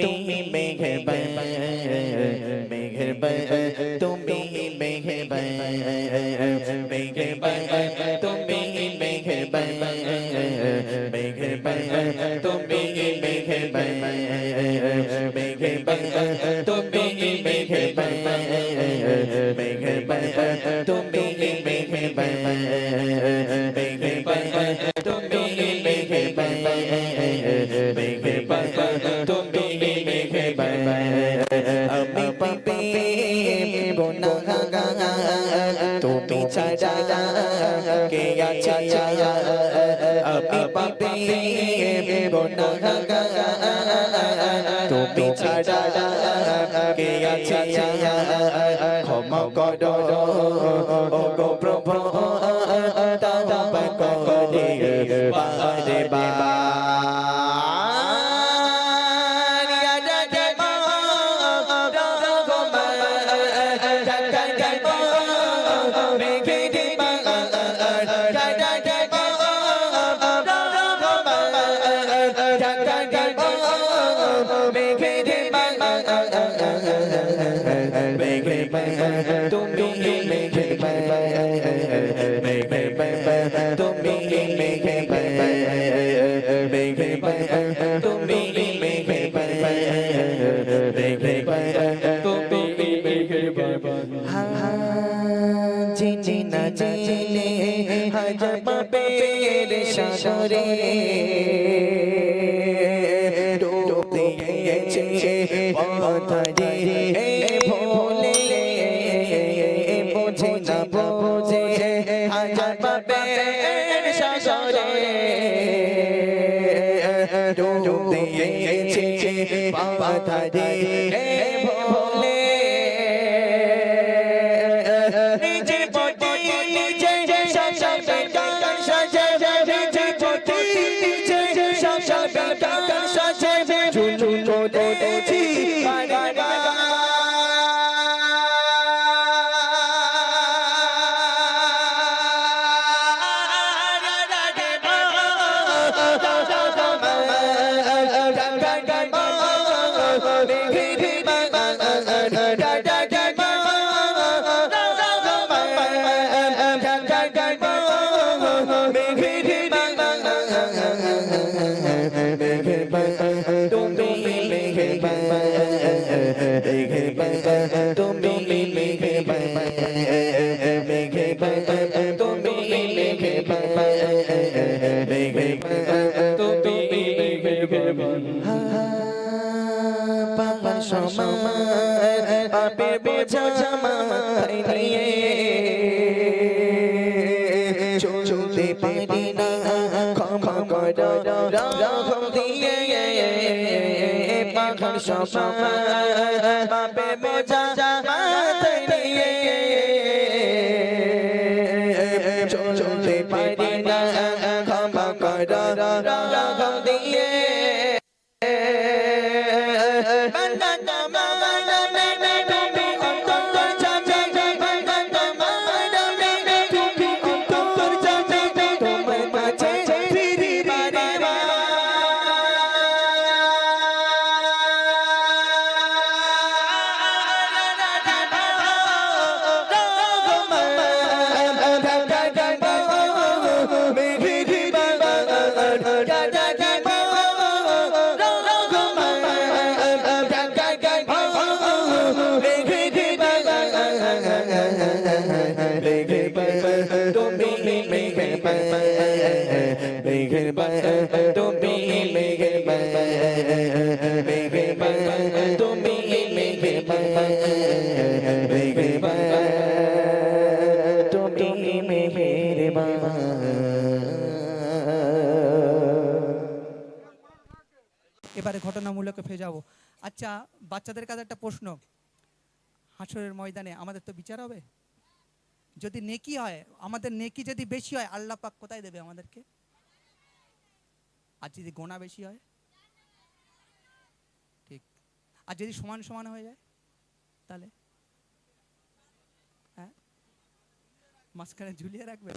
তুমি মেঘবান মেঘবান তুমি মেঘবান মেঘবান তুমি কে আছে আমি পাপে তুমি ছাড়া কে আছে ক্ষমা করো গো প্রভু তাওবা বাবা চিনি না চিনি হাজার পাপের সাগরে। ডুব দিয়েছে পথরে ভোলে বোঝে না বোঝে, হাজার পাপের সাগরে। ডুব দিয়েছে পথরে রকম দিয়ে পাখার সমান বাপে বোঝা এবারে ঘটনামূলকে ফিরে যাব। আচ্ছা বাচ্চাদের কাছে একটা প্রশ্ন। হাসরের ময়দানে আমাদের তো বিচার হবে। যদি নেকি হয়, আমাদের নেকি যদি বেশি হয়, আল্লাহ পাক কোথায় দেবে আমাদেরকে? আর যদি গোনা বেশি হয়? ঠিক। আর যদি সমান সমান হয়ে যায়, তাহলে? হ্যাঁ? মাঝখানে ঝুলিয়ে রাখবে?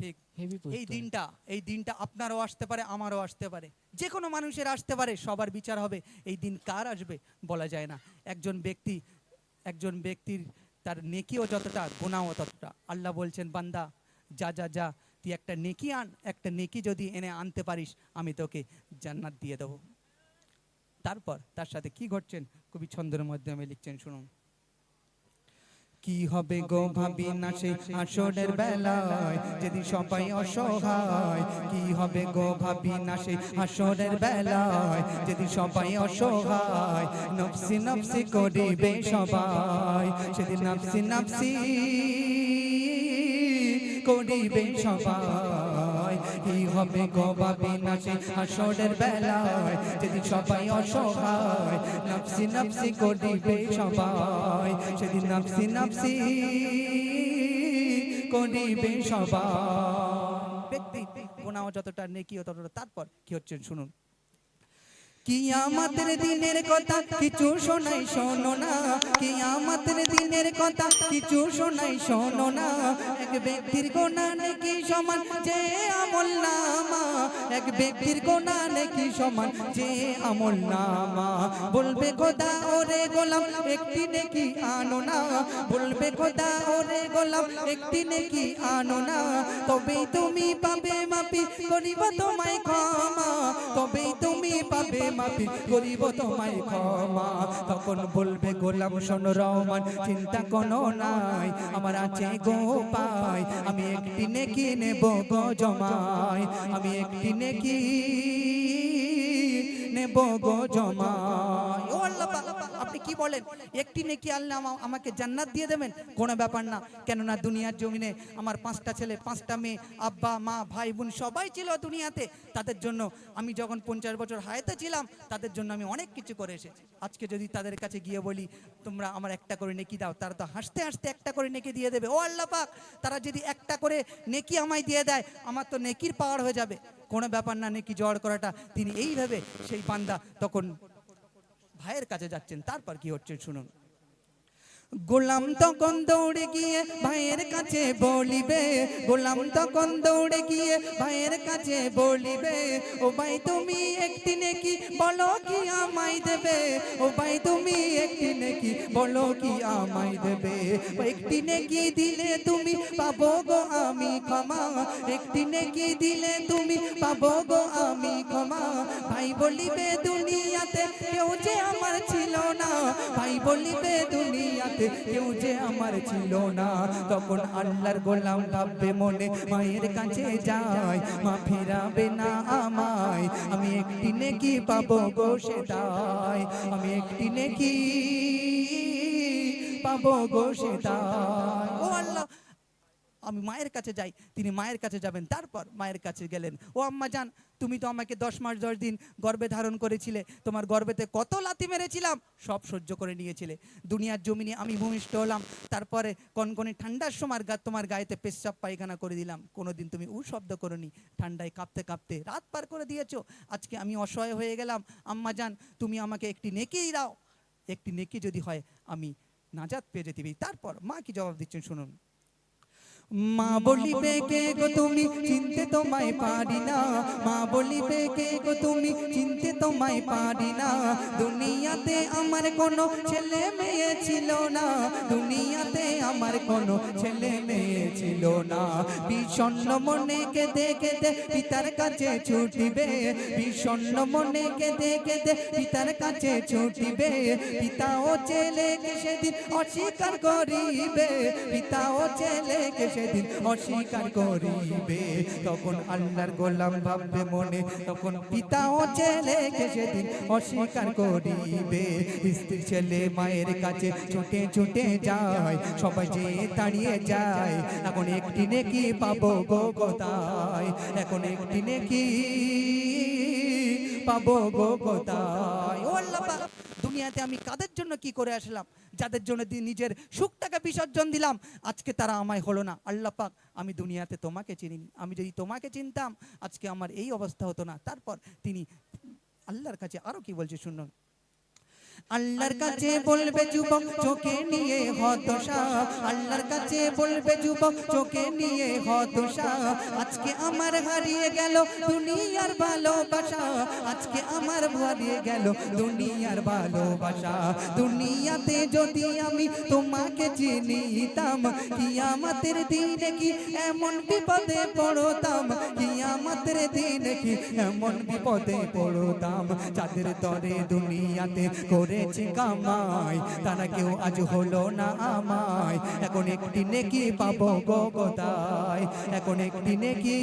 ঠিক এই দিনটা এই দিনটা আপনারও আসতে পারে আমারও আসতে পারে। যে কোনো মানুষের আসতে পারে সবার বিচার হবে। এই দিন কার আসবে বলা যায় না। একজন ব্যক্তি একজন ব্যক্তির তার নেকিও যতটা গুণাও ততটা। আল্লাহ বলছেন বান্দা যা যা যা তুই একটা নেকি আন একটা নেকি যদি এনে আনতে পারিস আমি তোকে জান্নাত দিয়ে দেবো। তারপর তার সাথে কি ঘটছেন? কবি ছন্দের মাধ্যমে লিখছেন শুনুন। কি হবে গো ভাবি না সেই আসরের বেলায়? যেদিন সবাই অসহায় কি হবে গো ভাবি না সেই আসরের বেলায়? যেদিন সবাই অসহায় নফসি নফসি করিবে সবাই। সেদিন নফসি নফসি করিবে সবাই। কি হবে গো ভাবি না সেই আসরের বেলায় যেদিন সবাই অসহায় করিবে সবাই। সেদিন করিবে সবাই। ব্যক্তি গোনাও যতটা নেকিও ততটা। তারপর কি হচ্ছে শুনুন। কিয়ামতের দিনের কথা কিছু শোনাই শোনো না। কিয়ামতের দিনের কথা কিছু শোনাই শোনো না। এক ব্যক্তির গোনা নাকি সমান যে আমল নামা? এক ব্যক্তির গোনা নাকি সমান যে আমল নামা? বলবে, খোদা ওরে গোলাম, একটি নেকি আনো না। বলবে, খোদা ওরে গোলাম, একটি নেকি আনো না। তবেই তুমি পাবে মাপি করিব তোমায় ক্ষমা। তবেই তুমি পাবে মাপি করিব তোমায় ক্ষমা। তখন বলবে, গোলাম শোন রহমান, চিন্তা কোনো নাই, আমার আছে গো পাই, আমি একটি নেকি নেব গো জমাই, আমি একটি কি নেব গো জমাই। কি বলেন? একটি নেকি আল্লাহ আমাকে জান্নাত দিয়ে দেবেন? কোনো ব্যাপার না। কেননা দুনিয়ার জমিনে আমার পাঁচটা ছেলে, পাঁচটা মেয়ে, আব্বা, মা, ভাই, বোন সবাই ছিল দুনিয়াতে। তাদের জন্য আমি যখন পঞ্চাশ বছর হায়াতে ছিলাম, তাদের জন্য আমি অনেক কিছু করে এসেছি। আজকে যদি তাদের কাছে গিয়ে বলি, তোমরা আমার একটা করে নেকি দাও, তারা তো হাসতে হাসতে একটা করে নেকি দিয়ে দেবে। ও আল্লাহ পাক, তারা যদি একটা করে নেকি আমায় দিয়ে দেয়, আমার তো নেকির পাওয়ার হয়ে যাবে। কোনো ব্যাপার না, নেকি জড় করাটা। তিনি এইভাবে সেই বান্দা তখন ভাইয়ের কাছে যাচ্ছেন, তারপর কি হচ্ছে শুনুন। গোলাম তখন দৌড়ে গিয়ে ভাইয়ের কাছে বলিবে, গোলাম তখন দৌড়ে গিয়ে ভাইয়ের কাছে বলিবে, ও ভাই, তুমি একটি নেকি বলো কি আমায় দেবে? ও ভাই, তুমি একটি নেকি বলো কি আমায় দেবে? একটি নেকি দিলে তুমি পাবো গো আমি ক্ষমা, একটি নেকি দিলে তুমি পাবো গো আমি ক্ষমা ভাই বলিবে, দুনিয়াতে কেউ যে আমার ছিল না। ভাই বলিবে, দুনিয়াতে কেউ যে আমার ছিল না। তখন আল্লাহর গোলাম ভাববে মনে, মায়ের কাছে যায় মা ফিরাবে না আমায়। আমি একটি নেকি পাবো গো সেটাই আমি একটি নেকি পাবো গো সেটাই ও আল্লাহ আমি মায়ের কাছে যাই, তিনি মায়ের কাছে যাবেন। তারপর মায়ের কাছে গেলেন। ও আম্মা যান, তুমি তো আমাকে দশ মাস দশ দিন গর্বে ধারণ করেছিলে। তোমার গর্বেতে কত লাথি মেরেছিলাম? সব সহ্য করে নিয়েছিলে। দুনিয়ার জমিনে আমি ভূমিষ্ঠ হলাম। তারপরে কনকনে ঠান্ডার সময় গা তোমার গায়েতে পেশাব পায়খানা করে দিলাম। কোনোদিন তুমি উ শব্দ করনি। ঠান্ডায় কাঁপতে কাঁপতে রাত পার করে দিয়েছ। আজকে আমি অসহায় হয়ে গেলাম। আম্মা যান, তুমি আমাকে একটি নেকিই দাও। একটি নেকি যদি হয়, আমি নাজাত পেয়ে যেতে তারপর মা কি জবাব দিচ্ছেন শুনুন। মা বলিবে, কে গো তুমি? চিনতে তোমায় পারি না। মা বলিবে, কে গো তুমি? চিনতে তোমায় পারি না। দুনিয়াতে আমার কোনো ছেলে মেয়ে ছিল না। দুনিয়াতে আমার কোনো ছেলে মেয়ে ছিল না। বিষণ্ণ মনে কেঁদে কেঁদে পিতার কাছে ছুটিবে। বিষণ্ণ মনে কেঁদে কেঁদে পিতার কাছে ছুটিবে। পিতা ও ছেলেকে সেদিন অস্বীকার করিবে। পিতা ও ছেলেকে সেদিন অস্বীকার করিবে। তখন আল্লাহর গোলাম ভাববে মনে, তখন পিতা ও ছেলেকে সেদিন অস্বীকার করিবে। স্ত্রী ছেলে মায়ের কাছে ছুটে ছুটে যায় সবাই যে তাড়িয়ে যায়। এখন একটি নেকি পাবো গো কোথায়? এখন একটি নেকি পাবো গো কোথায়? দুনিয়াতে আমি কাদের জন্য কি করে আসলাম? যাদের জন্য নিজের সুখটাকে বিসর্জন দিলাম, আজকে তারা আমায় হলো না। আল্লাহ পাক, আমি দুনিয়াতে তোমাকে চিনিনি। আমি যদি তোমাকে চিনতাম, আজকে আমার এই অবস্থা হতো না। তারপর তিনি আল্লাহর কাছে আরও কি বলছে শুনুন। আল্লাহর কাছে বলবে যুবক চোখে নিয়ে হতশা আল্লাহর কাছে বলবে যুবক চোখে নিয়ে হতশা আজকে আমার হারিয়ে গেল দুনিয়ার ভালোবাসা। আজকে আমার হারিয়ে গেল দুনিয়ার ভালোবাসা। দুনিয়াতে যদি আমি তোমাকে চিনিতাম কিয়ামতের দিনে কি এমন বিপদে পড়তাম? কিয়ামতের দিনে কি এমন বিপদে পড়তাম? যাদের তরে দুনিয়াতে করেছে কামাই, তারা কেউ আজ হলো না আমায়। এখন একটি নেকি পাবো গো এখন একটি নেকি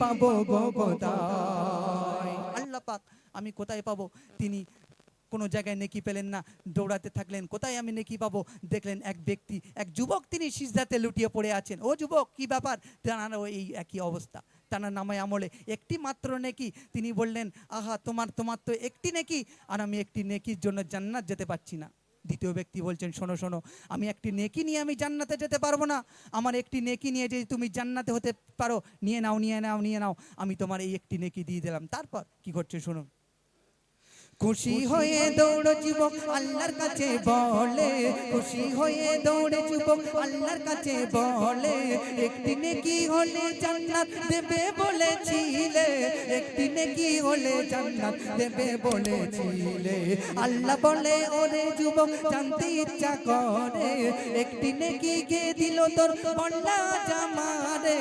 পাবো গো আল্লাহ পাক আমি কোথায় পাবো? তিনি কোনো জায়গায় নেকি পেলেন না, দৌড়াতে থাকলেন, কোথায় আমি নেকি পাবো? দেখলেন এক ব্যক্তি, এক যুবক, তিনি সিজদাতে লুটিয়ে পড়ে আছেন। ও যুবক, কি ব্যাপার? তানারও এই একই অবস্থা। তানার নামায় আমলে একটি মাত্র নেকি, তিনি বললেন, আহা, তোমার তোমার তো একটি নেকি, আর আমি একটি নেকির জন্য জান্নাত যেতে পারছি না। দ্বিতীয় ব্যক্তি বলছেন, শোনো শোনো, আমি একটি নেকি নিয়ে আমি জান্নাতে যেতে পারব না। আমার একটি নেকি নিয়ে যদি তুমি জান্নাতে হতে পারো, নিয়ে নাও নিয়ে নাও নিয়ে নাও, আমি তোমার এই একটি নেকি দিয়ে দিলাম। তারপর কি করছে শুনুন। খুশি হয়ে দৌড় যুবক আল্লাহর কাছে বলে। খুশি হয়ে দৌড়ে যুবক আল্লাহর কাছে বলে। একটি নেকি হলে জান্নাত দেবে বলেছিলে। একটি নেকি হলে জান্নাত দেবে বলেছিলে। আল্লাহ বলে ওরে যুবক জানতে ইচ্ছা করে। একটি নেকি কে দিল তোর বল্লা জামারে?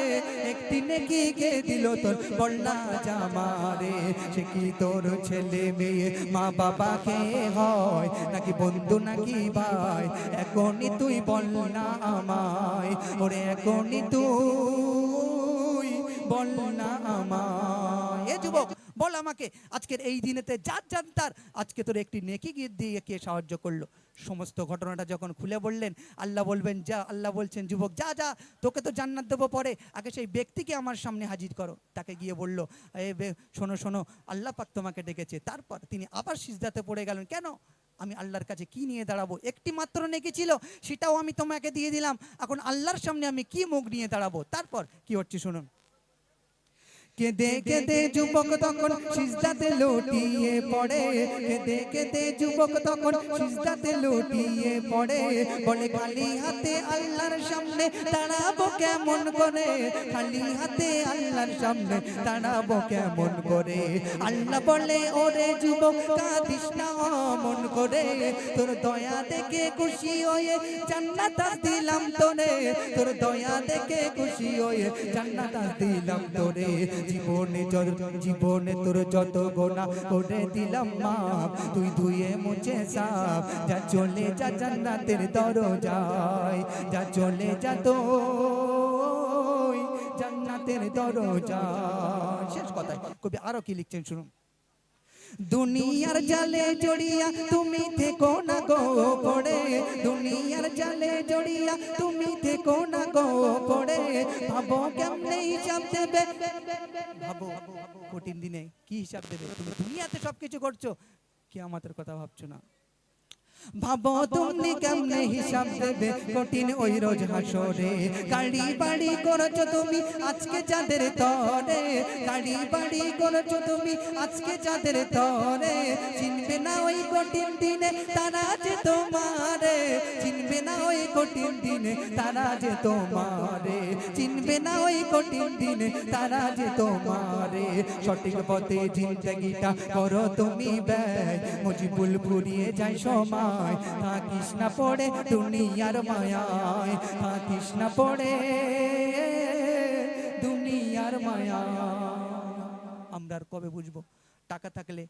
একটি নেকি কে দিল তোর বল্লা জামারে? সে কি তোর ছেলে মেয়ে মা বাবা কে হয়, নাকি বন্ধু, নাকি ভাই? এখনই তুই বল না আমায়, ওরে এখনই তুই বল না আমায়। এ যুবক, বল আমাকে, আজকের এই দিনেতে যার জানতার তার, আজকে তোর একটি নেকি গিয়ে দিয়ে কে সাহায্য করল? সমস্ত ঘটনাটা যখন খুলে বললেন, আল্লাহ বলবেন, যা, আল্লাহ বলছেন, যুবক, যা যা, তোকে তো জান্নাত দেবো পরে। আগে সেই ব্যক্তিকে আমার সামনে হাজির করো। তাকে গিয়ে বলল, এ শোনো শোনো, আল্লাহ পাক তোমাকে ডেকেছে। তারপর তিনি আবার সিজদাতে পড়ে গেলেন, কেন? আমি আল্লাহর কাছে কি নিয়ে দাঁড়াবো? একটি মাত্র নেকি ছিল, সেটাও আমি তোমাকে দিয়ে দিলাম। এখন আল্লাহর সামনে আমি কি মুখ নিয়ে দাঁড়াবো? তারপর কি হচ্ছে, শুনুন। কেঁদে কেঁদে যুবক তখন সিজদাতে লুটিয়ে পড়ে। কেঁদে কেঁদে যুবক তখন সিজদাতে লুটিয়ে পড়ে। বলে, খালি হাতে আল্লাহর সামনে দাঁড়াবো কেমন করে? খালি হাতে আল্লাহর সামনে দাঁড়াবো কেমন করে? আল্লাহ বলে, ওরে যুবক, কাঁদিস না অমন করে। তোর দয়া দেখে খুশি হয়ে জান্নাত দিলাম তোরে। তোর দয়া দেখে খুশি হয়ে জান্নাত দিলাম তোরে। জীবনে জীবনে তোর যত গোনা করে দিলাম মা তুই ধুয়ে মুছে সাপ যা চলে যা জান্নাতের দরজায়, যা চলে যা তো জান্নাতের দরজায়। শেষ কথা কবি আরও কি লিখছেন শুনুন? দুনিয়ার জালে জড়িয়া তুমি থেকো না গো পড়ে দুনিয়ার জালে জড়িয়া তুমি থেকো না গো পড়ে ভাবো কেমনে হিসাব দেবে? ভাবো কঠিন দিনে কি হিসাব দেবে? তুমি দুনিয়াতে সবকিছু করছ কি কথা ভাবছ না। ভাবো তুমি কেমনে হিসাব দেবে? কঠিন ওই রোজ হাসরে। গাড়ি বাড়ি করেছ তুমি? আজকে যাদের তরে। গাড়ি বাড়ি করেছ তুমি? আজকে যাদের তরে। চিনবে না ওই কঠিন দিনে তারা যে তোমারে। চিনবে না ওই কঠিন দিনে তারা যে তোমারে। চিনবে না ওই কঠিন দিনে তারা যে তোমারে। সঠিক পথে জিন্দগিটা করো তুমি ব্যয়। মুজিবুল ফুরিয়ে যায় সময় থাকিস না পড়ে দুনিয়ার মায়ায়। থাকিস না পড়ে দুনিয়ার মায়া আমরা আর কবে বুঝব? টাকা থাকলে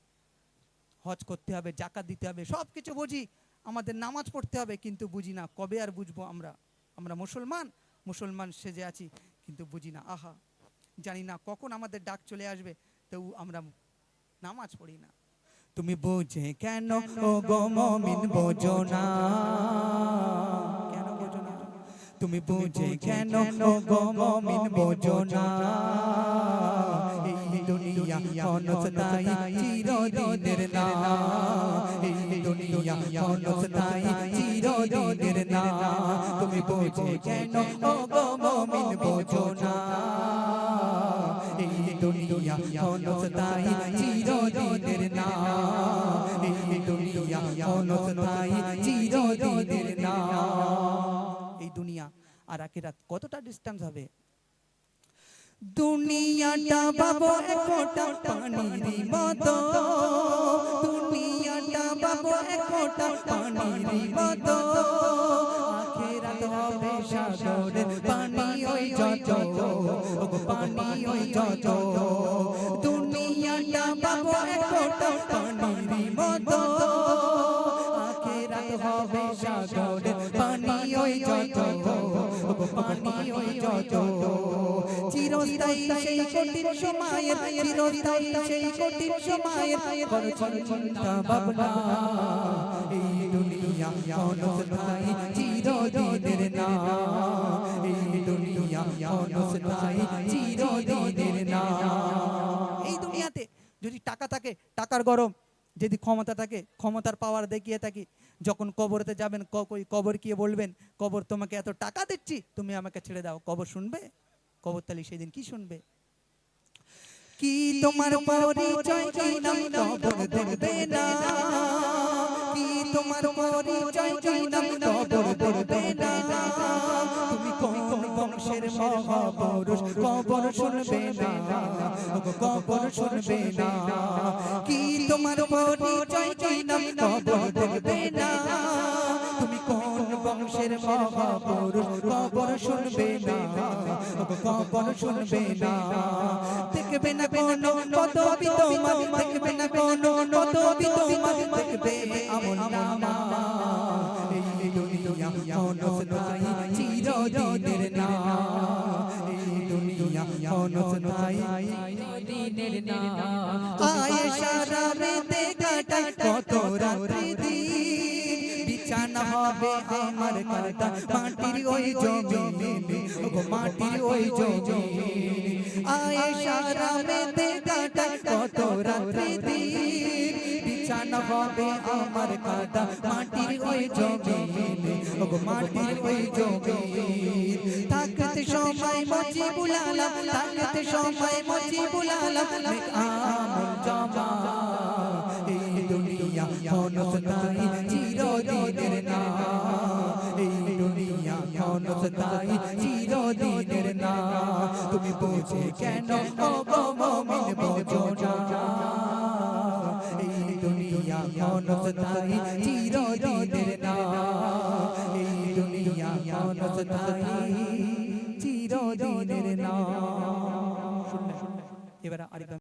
হজ করতে হবে, জাকাত দিতে হবে সব কিছু বুঝি। আমাদের নামাজ পড়তে হবে, কিন্তু বুঝি না। কবে আর বুঝব আমরা? আমরা মুসলমান মুসলমান সেজে আছি, কিন্তু বুঝি না। আহা, জানি না কখন আমাদের ডাক চলে আসবে, তবু আমরা নামাজ পড়ি না। তুমি বোঝে কেন? ও গো মমিন বোঝো না কেন বোঝো না তুমি বুঝে কেন? ও গো মমিন বোঝো না এই দুনিয়া ক্ষণস্থায়ী চিরদিনের না। এই দুনিয়া ক্ষণস্থায়ী চিরদিনের না। তুমি বোঝে কেন? ও গো মমিন বোঝো না এই দুনিয়া ক্ষণস্থায়ী চিরদিনের চিরদিনের না। এই দুনিয়া অনস্থায়ী, চিরদিনের না। এই দুনিয়া আর আখিরাত কতটা ডিস্টেন্স হবে? দুনিয়াটা বাবু একটা পানির মতো। দুনিয়াটা বাবু একটা পানির মতো। আখেরাত হবে সাগরের পানি ওই যত পানি ওই যত দুনিয়াটা বাবু একটা পানির মতো। আখেরাত হবে সাগরের পানি ওই যত, পানি ওই যত। চিরস্থায়ী সেই কঠিন সময়ের, চিরস্থায়ী সেই কঠিন সময়ের করছেন চিন্তা ভাবনা। এই দুনিয়া অনস্থায়ী চিরদিনের টাকা থাকে, টাকার গরম। যদি ক্ষমতা থাকে, ক্ষমতার পাওয়ার দেখিয়ে থাকি। যখন কবরতে যাবেন কই কবর গিয়ে বলবেন, কবর, তোমাকে এত টাকা দিচ্ছি, তুমি আমাকে ছেড়ে দাও। কবর শুনবে? কবরতালি সেদিন কি শুনবে? কি তোমার পরিচয় কি কবর কি তোমার পরিচয় কি কবর মহাপুরুষ কবর শুনবে না কবর শুনবে না। কি তোমার পরিচয় কি নাম কবর দেখবে না। তুমি কোন বংশের মহাপুরুষ? কবর শুনবে না। কবর শুনবে না। দেখবে না কোন পদবি তোমার দেখবে না কোন পদবি তোমার দেখবে আমল নামা এই দুনিয়া অনস্থায়ী চিরদিনের না এই দুনিয়া অনস্থায়ী চিরদিনের না আয়েশা রামেতে কাটা কত রাত্রি দিন বিছানা হবে আমার কাটা। মাটির ওই জমিনে ওগো মাটির ওই জমিনে। আয়েশা রামেতে কাটা কত রাত্রি দিন বিছানা হবে আমার কাটা মাটির ওই জমিনে, ওগো মাটির ওই জমিনে। থাকতে সময় মজি বুলালাম থাকতে সময় মজি বুলালাম আমল জমা এই দুনিয়া অনস্থায়ী চিরদিনের না। এই দুনিয়া অনস্থায়ী চিরদিনের না। তুমি বুঝে কেন ও গো মুমিন বোঝো না। দুনিয়া অনস্থায়ী চিরদিনের না। এই দুনিয়া অনস্থায়ী চিরদিনের না। শুনলেন এবার আরেকবার